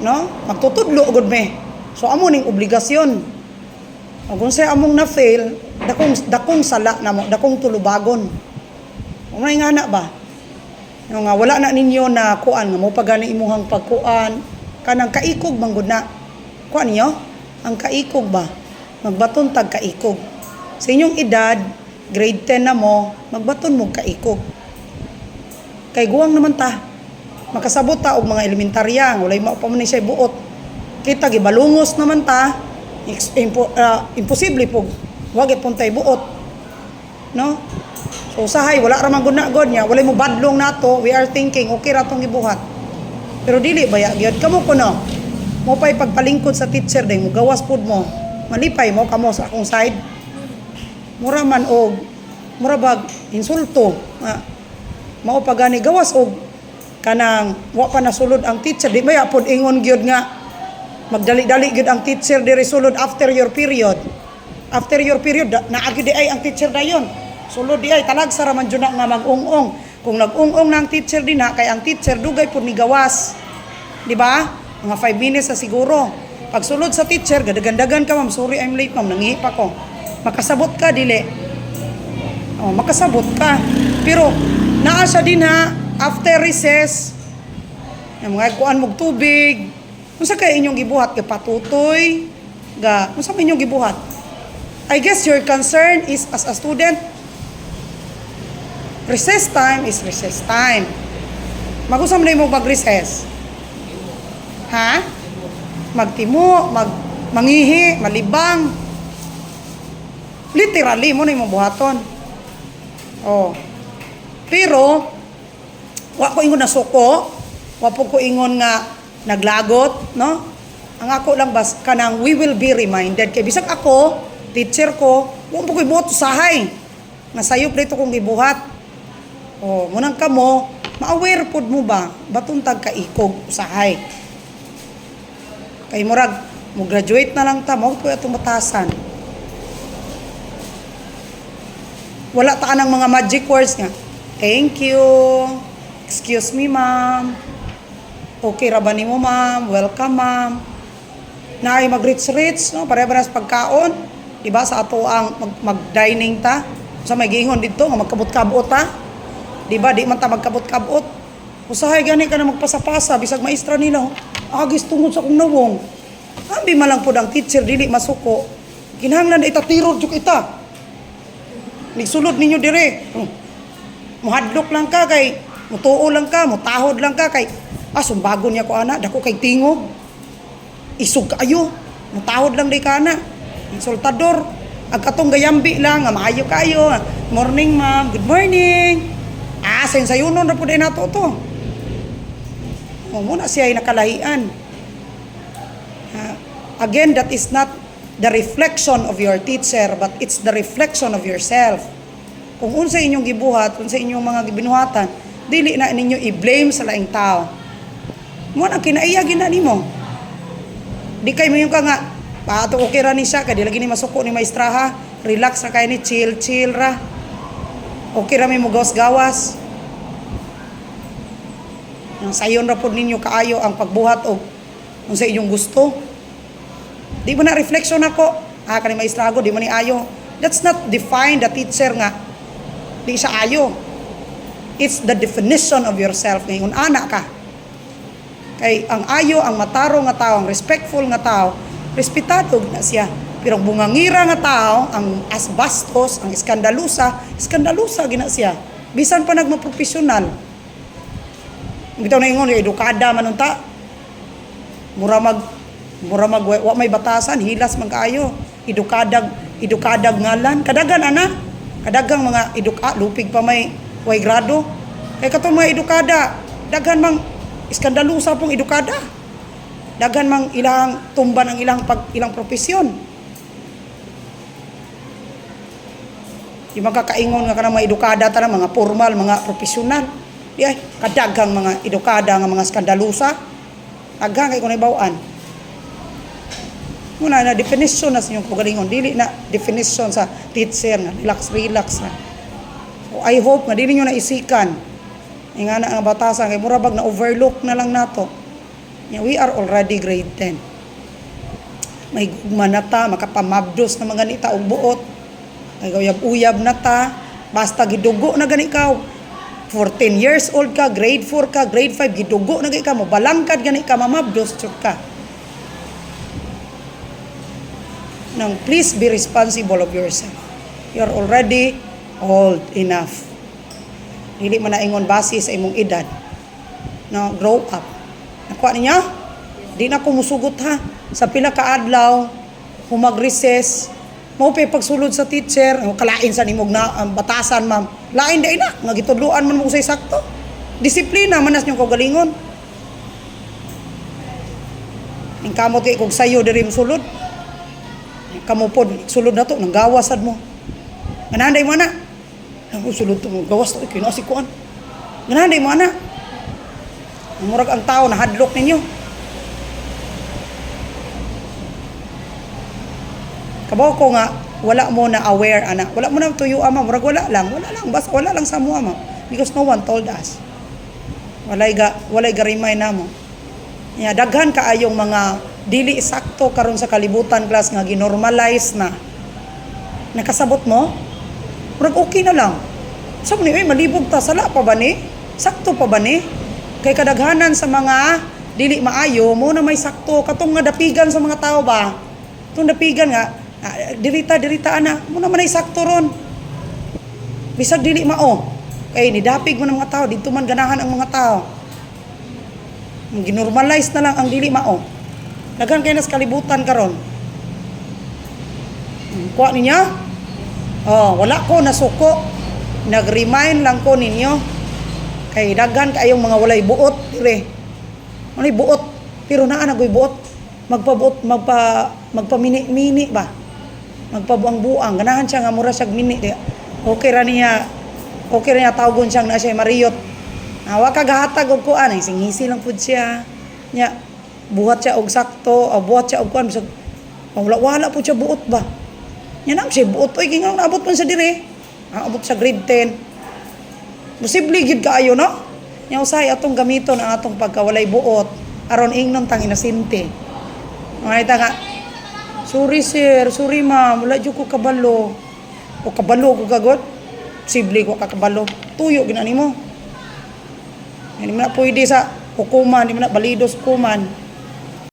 no? Magtutudlo gud me. So amo ning obligasyon. Ug kung say among na fail, dakong dakong sala na mo, dakong tulubagon. Umay nga na ba? Yung nga wala na ninyo na kuan nga mo pagani imuhang pagkuan kanang kaikog manggod na. Kuan niyo? Ang kaikog ba? Magbaton tag kaikog. Sa inyong edad, grade 10 na mo, magbaton mo kaikog. Kay guwang naman ta. Makasabot ta og mga elementarya, walay mao pa man siya buot. Kita gibalungos naman ta. Impo, ah, imposible po. Wag pun tay buot. No? So usahay wala ra man gud na god niya, walay mo badlong nato. We are thinking okay ra tong gibuhat. Pero dili baya gyud kamo kuno. Mo pay pagpalingkod sa teacher day mo gawas pud mo. Malipay mo kamo sa akong side. Mura man og mura bag insulto. Nga, mao pa gani gawas og kanang wa pa nasulod ang teacher. Di maya pod ingon gyud nga magdali-dali gyud ang teacher diri sulod after your period. After your period naagi di ay ang teacher dayon sulod di ay talag sa raman jud nga mag-ungong kung nag-ungong na ang teacher din na kay ang teacher dugay pod ni gawas. Di ba? Mga 5 minutes sa siguro. Pag sulod sa teacher gadagandagan ka ma'am. Sorry I'm late ma'am. Nangihi pa ko. Makasabot ka dili. Oh, makasabot ka. Pero naa siya din ha after recess yung mga kuan mog tubig. Unsa kay inyong gibuhat kay patutoy ga unsa man inyong gibuhat? I guess your concern is as a student recess time is recess time. Mag-usam na mo mag-recess. Ha? Magtimo, mag mangihi, malibang. Literally mo na imong buhaton. Oh. Pero, wa ko ingon na suko, wa po ko ingon nga naglagot, no? Ang ako lang bas kanang we will be reminded kay bisag ako, teacher ko, wa po ko ibuhat usahay. Nga sayo prito kong gibuhat. Oh, munang kamo, ma-aware pod mo ba baton tag kaikog usahay. Kay murag mo graduate na lang ta mo po atong batasan. wala ta ng mga magic words nga. Thank you. Excuse me, ma'am. Okay ra ba nimo, ma'am? Welcome, ma'am. Naay mag-rich-rich, no? Pare-parehas pagkaon. Di ba? Sa ato ang mag- mag-dining ta. Sa may gingon dito, nga magkabot-kabot ta. Di ba? Di man ta magkabot-kabot. Usahay gani ka na magpasapasa, bisag maestra nila. oh. Agis tungod sa kong nawong. Ambi man lang po ang teacher, dili masuko. Kinahanglan itatiro juk ita. Nigsulod ninyo dire. Oh. Muhadlok lang ka kay mutuo lang ka, mutahod lang ka kay ah sumbago niya ko ana, dako kay tingog. Isug kayo. Mutahod lang day ka ana. Insultador. Ang katong gayambi lang, maayo kayo. Morning ma'am, good morning. Ah, sen sayunon ra pud nato to. Mo muna siya ay nakalahian. Ah, again, that is not the reflection of your teacher, but it's the reflection of yourself. Kung unsa inyong gibuhat, unsa inyong mga gibinuhatan, dili na ninyo i-blame sa laing tao. Mo ang kinaiyagin na nimo. Di kay yung ka nga, pato okay ra ni siya, kay di lagi ni masuko ni maestraha, relax ra kay ni, chill, chill ra. Okay ra may mo gawas-gawas. Ang sayon ra pod ninyo kaayo ang pagbuhat og unsa inyong gusto. Di mo na reflection ako. Ah, kani maestrago, di mo ni ayo. That's not define the teacher nga. Di siya ayo. It's the definition of yourself ngayon. Ana ka. Kay ang ayo, ang mataro nga tao, ang respectful nga tao, respetado na siya. Pero ang bungangira nga tao, ang asbastos, ang iskandalusa, iskandalusa gina siya. Bisan pa nagmaprofesional. Bitaw na ingon, edukada man unta. Mura mag mura mag wa may batasan, hilas man kaayo. Edukadag edukadag ngalan, kadagan ana. Kadagang mga eduka lupig pa may way grado. Kay katong mga edukada, daghan mang iskandalusa pong edukada. Daghan mang ilang tumban ang ilang pag ilang profesyon. Di makakaingon nga kanang mga edukada ta mga formal, mga profesional. Di ay kadagang mga edukada nga mga skandalusa. Agha kay kunay bawaan. Muna na definition na sa inyong kagalingon. Dili na definition sa teacher nga relax relax na. I hope nga dili nyo na isikan. Nga na ang batasan kay murabag na overlook na lang nato. We are already grade 10. May gugma na ta, makapamabdos na mga ganita og buot. May uyab-uyab na ta. Basta gidugo na gani ka. 14 years old ka, grade 4 ka, grade 5, gidugo na gani ka mo. Balangkad gani ka, mamabdos chud ka. Nang please be responsible of yourself. You're already old enough. Dili man na ingon base sa imong edad. No, grow up. Nakuha niya? Di na ko musugot ha. Sa pila ka adlaw, humag-recess, mo pay pagsulod sa teacher, kalain sa nimog na ang batasan ma'am. Lain day na, nga gitudloan man mo sa sakto. Disiplina manas nyo kagalingon. Ning kamot kay kog sayo diri sulod. Kamo pod sulod na to nang gawasad mo. Mananday mo na. Ang sulod to mo gawas to kinasi kuan. Mananday mo na. Murag ang tao na hadlok ninyo. Kabaw ko nga, wala mo na aware, ana. Wala mo na tuyo, ama. Murag wala lang. Wala lang. Basta wala lang sa mo, ama. Because no one told us. Walay ga, walay garimay na mo. Ya, daghan kaayong mga dili sakto karon sa kalibutan class nga ginormalize na. Nakasabot mo? Murag okay na lang. Sabi ni, "Uy, malibog ta, sala pa ba ni? Sakto pa ba ni?" Kay kadaghanan sa mga dili maayo, mo na may sakto katong nga dapigan sa mga tao ba. Itong dapigan nga, ah, dirita dirita ana, mo naman ay sakto ron. Bisag dili mao. Kay ni dapig mo ng mga tao, dito man ganahan ang mga tao. Ginormalize na lang ang dili mao. Daghan kay nas kalibutan karon. Kuha niya? Oh, wala ko nasuko. Nag-remind lang ko ninyo. Kay daghan kayong mga walay buot dire. Ano buot? Pero naa nagoy buot. Magpabuot, magpa magpamini-mini ba? Magpabuang-buang. Ganahan siya nga mura siyag mini. Di- Okay ra niya. Okay ra niya tawgon siyang na siya mariyot. Awa ka gahatag og kuan, ay singisi lang pud siya. Nya buhat siya og sakto, o buhat siya og kuan bisag wala wala pud siya buot ba. Nya nam siya buot oy gingaw naabot man sa dire. Aabot sa grade 10. Posible gid kaayo no? Nya usay atong gamiton ang atong pagkawalay buot aron ingnon tang inasinte. Makita nga, sorry sir, sorry ma'am, wala jud ko kabalo. O kabalo ko kagod. Posible ko kakabalo. Tuyo ginani mo. Hindi mo na pwede sa hukuman, hindi mo na balido sa hukuman.